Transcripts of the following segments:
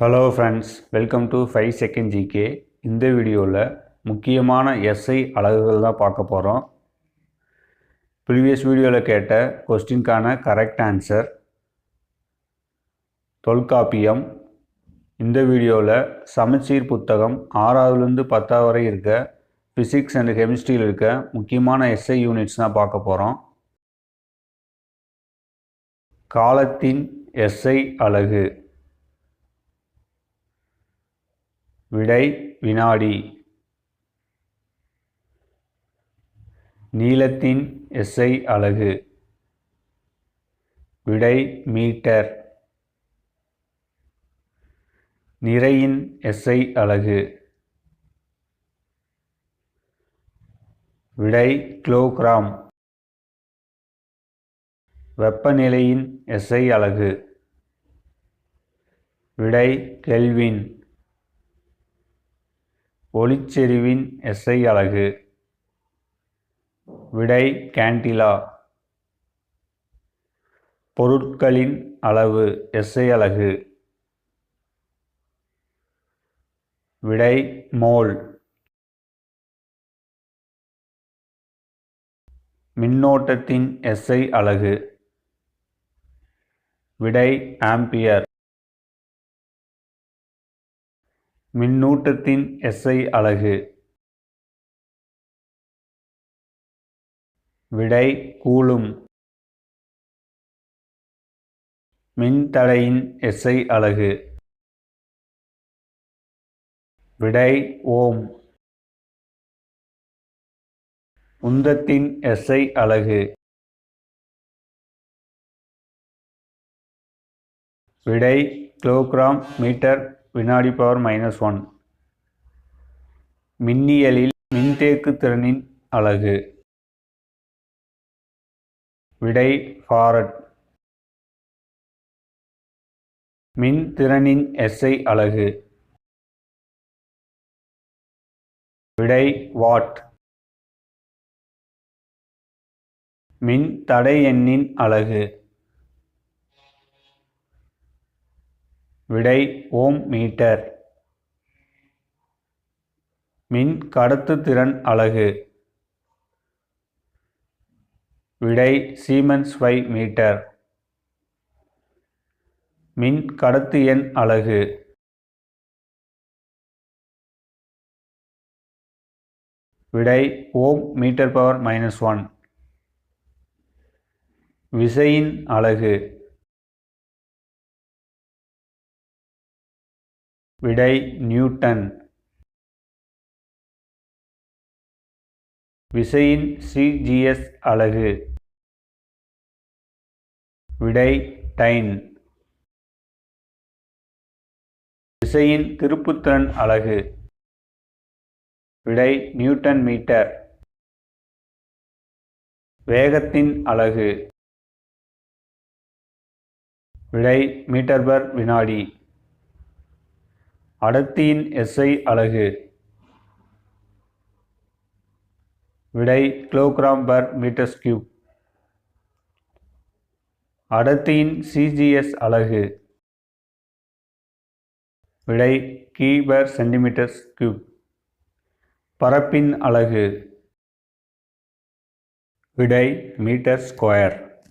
Hello friends welcome to five second GK இந்த வீடியோவில் முக்கியமான எஸ்ஐ அலகுகள் தான் பார்க்க போகிறோம் ப்ரீவியஸ் வீடியோவில் கேட்ட கொஸ்டின்கான கரெக்ட் ஆன்சர் தொல்காப்பியம். இந்த வீடியோவில் சமச்சீர் புத்தகம் ஆறாவதுலேருந்து பத்தாவது வரை இருக்க ஃபிசிக்ஸ் அண்ட் கெமிஸ்ட்ரியில் இருக்க முக்கியமான எஸ்ஐ யூனிட்ஸ் தான் பார்க்க போகிறோம் காலத்தின் எஸ்ஐ அழகு விடை வினாடி. நீளத்தின் எஸ்ஐ அலகு. விடை மீட்டர். நிறையின் எஸ்ஐ அலகு. விடை கிலோகிராம். வெப்பநிலையின் எஸ்ஐ அலகு. விடை கெல்வின். ஒளிச்செறிவின் எஸ்ஐ அலகு விடை கேண்டிலா. பொருட்களின் அளவு எஸ்ஐ அலகு விடை மோல். மின்னோட்டத்தின் எஸ்ஐ அலகு விடை ஆம்பியர். மின்னூட்டத்தின் எஸ்ஐ அலகு. விடை கூலும். மின்தடையின் எஸ்ஐ அலகு. விடை ஓம். உந்தத்தின் எஸ்ஐ அலகு. விடை கிலோகிராம் மீட்டர் வினாடி பவர் மைனஸ் ஒன் மின்னியலில் மின்தேக்கு திறனின் அலகு. விடை ஃபாரட் மின் திறனின் எஸ்ஐ அலகு. விடை வாட் மின் தடை எண்ணின் அலகு. விடை ஓம் மீட்டர். மின் கடத்துத்திறன் அலகு. விடை சீமன்ஸ் வை மீட்டர். மின் கடத்து எண் அலகு. விடை ohm metre power minus one விசையின் அலகு. விடை நியூட்டன். விசையின் சிஜிஎஸ் அலகு. விடை டைன். விசையின் திருப்புத்திறன் அலகு. விடை நியூட்டன் மீட்டர். வேகத்தின் அலகு. விடை மீட்டர் பர் வினாடி. அடர்த்தியின் எஸ்ஐ அலகு. விடை கிலோகிராம் பர் மீட்டர்ஸ் கியூப். அடர்த்தியின் சிஜிஎஸ் அலகு. விடை கீ பர் சென்டிமீட்டர்ஸ் கியூப். பரப்பின் அலகு. விடை மீட்டர் ஸ்கொயர்.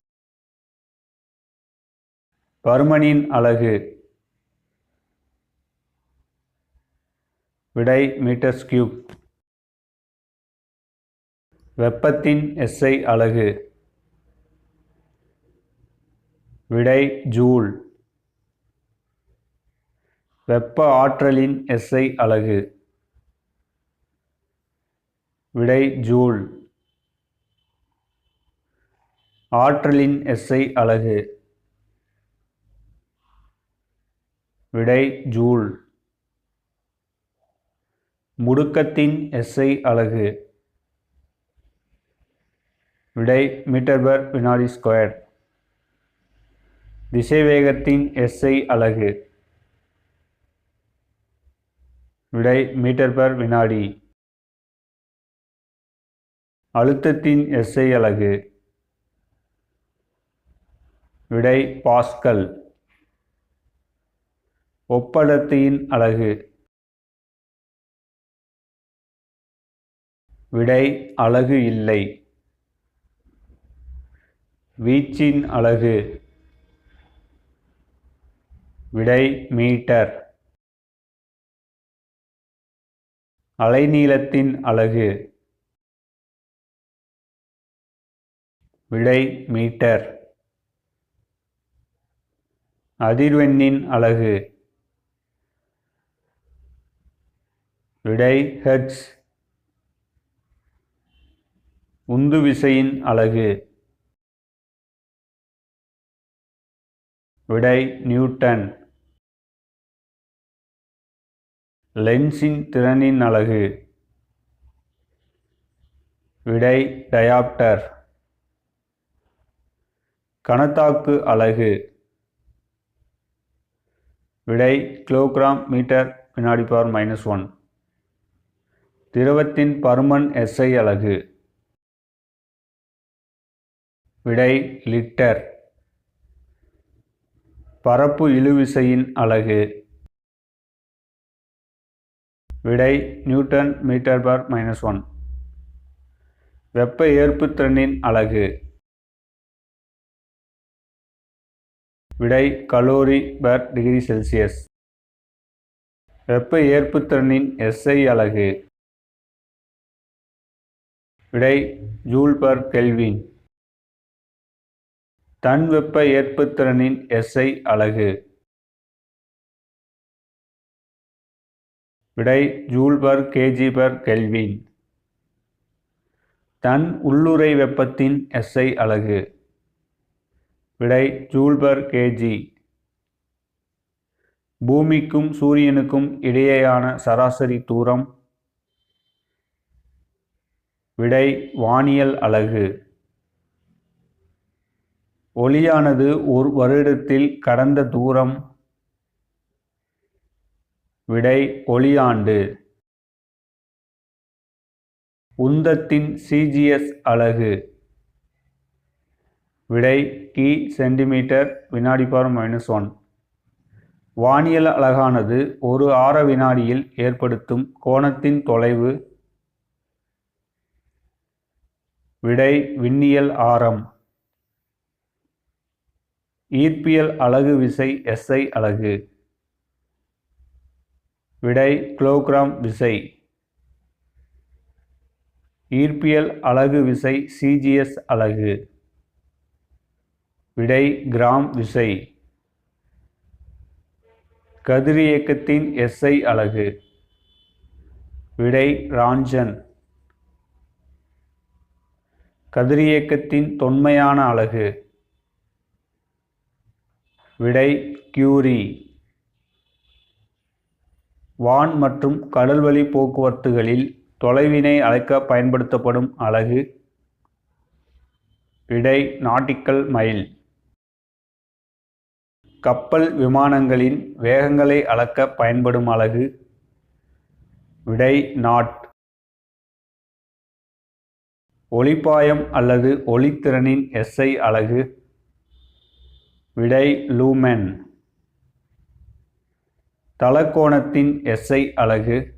பருமனின் அலகு. விடை மீட்டர்ஸ் கியூப் வெப்பத்தின் எஸ்ஐ அலகு. விடை ஜூல். வெப்ப ஆற்றலின் எஸ்ஐ அலகு. விடை ஜூல். ஆற்றலின் எஸ்ஐ அலகு. விடை ஜூல். முடுக்கத்தின் எஸ்ஐ அலகு. விடை மீட்டர் பர் வினாடி ஸ்கொயர். திசைவேகத்தின் எஸ்ஐ அலகு. விடை மீட்டர் பர் வினாடி. அழுத்தத்தின் எஸ்ஐ அலகு. விடை பாஸ்கல். ஒப்படத்தின் அலகு. விடை அலகு இல்லை. வீச்சின் அழகு. விடை மீட்டர். அலைநீளத்தின் அலகு விடை மீட்டர். அதிர்வெண்ணின் அலகு விடை ஹெட்ஸ் உந்து விசையின் அலகு. விடை நியூட்டன். லென்ஸின் திறனின் அலகு. விடை டயாப்டர். கணத்தாக்கு அலகு. விடை கிலோகிராம் மீட்டர் வினாடி பவர் மைனஸ் ஒன் திரவத்தின் பருமன் எஸ்ஐ அலகு. விடை லிட்டர். பரப்பு இழுவிசையின் அலகு. விடை newton metre per minus one. வெப்ப ஏற்புத்திறனின் அலகு. விடை கலோரி பர் டிகிரி செல்சியஸ். வெப்ப ஏற்புத்திறனின் எஸ்ஐ அலகு. விடை ஜூல் பர் கெல்வின். தன் வெப்ப ஏற்புத்திறனின் எஸ்ஐ அலகு விடை joule per kg per kelvin. தன் உள்ளுறை வெப்பத்தின் எஸ்ஐ அலகு விடை ஜூல் பர் கேஜி பூமிக்கும் சூரியனுக்கும் இடையேயான சராசரி தூரம். விடை வானியல் அலகு ஒளியானது ஒரு வருடத்தில் கடந்த தூரம். விடை ஒளியாண்டு. உந்தத்தின் சிஜிஎஸ் அலகு. விடை கி சென்டிமீட்டர் வினாடி பவர் மைனஸ் ஒன் வானியல் அலகானது ஒரு ஆர வினாடியில் ஏற்படுத்தும் கோணத்தின் தொலைவு. விடை விண்ணியல் ஆரம். ஈர்ப்பியல் அலகு விசை எஸ்ஐ அலகு. விடை கிலோகிராம் விசை. ஈர்ப்பியல் அலகு விசை சிஜிஎஸ் அலகு. விடை கிராம் விசை. கதிரியக்கத்தின் எஸ்ஐ அலகு. விடை ராஞ்சன். கதிரியக்கத்தின் தொன்மையான அலகு. விடை கியூரி வான் மற்றும் கடல்வழி போக்குவரத்துகளில் தொலைவினை அழைக்க பயன்படுத்தப்படும் அலகு. விடை நாட்டிக்கல் மைல். கப்பல் விமானங்களின் வேகங்களை அளக்க பயன்படும் அலகு. விடை நாட். ஒளிப்பாயம் அல்லது ஒளித்திறனின் எஸ்ஐ அலகு. விடை லூமென். தலக்கோணத்தின் எஸ்ஐ அலகு.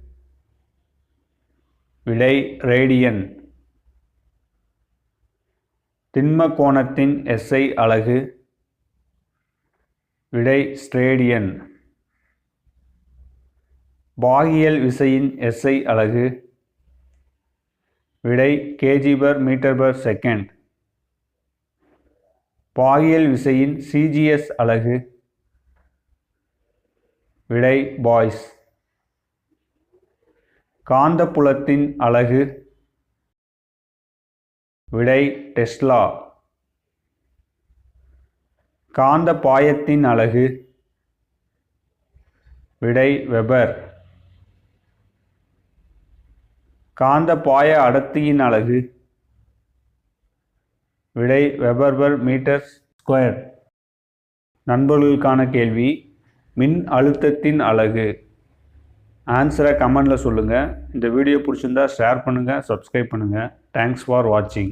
விடை ரேடியன். திண்ம கோணத்தின் எஸ்ஐ அலகு. விடை ஸ்ட்ரேடியன் பாகியல் விசையின் எஸ்ஐ அலகு. விடை kg per metre per second. பாகியல் விசையின் சிஜிஎஸ் அலகு. விடை பாய்ஸ் காந்தப்புலத்தின் அலகு. விடை டெஸ்லா காந்த பாயத்தின் அலகு. விடை வெபர் காந்த பாய அடர்த்தியின் அலகு. விடை வெபர்பர் மீட்டர் ஸ்கொயர். நண்பர்களுக்கான கேள்வி மின் அழுத்தத்தின் அழகு. ஆன்சரை கமெண்டில் சொல்லுங்கள் இந்த வீடியோ பிடிச்சிருந்தா ஷேர் பண்ணுங்கள் சப்ஸ்கிரைப் பண்ணுங்கள் தேங்க்ஸ் ஃபார் வாட்சிங்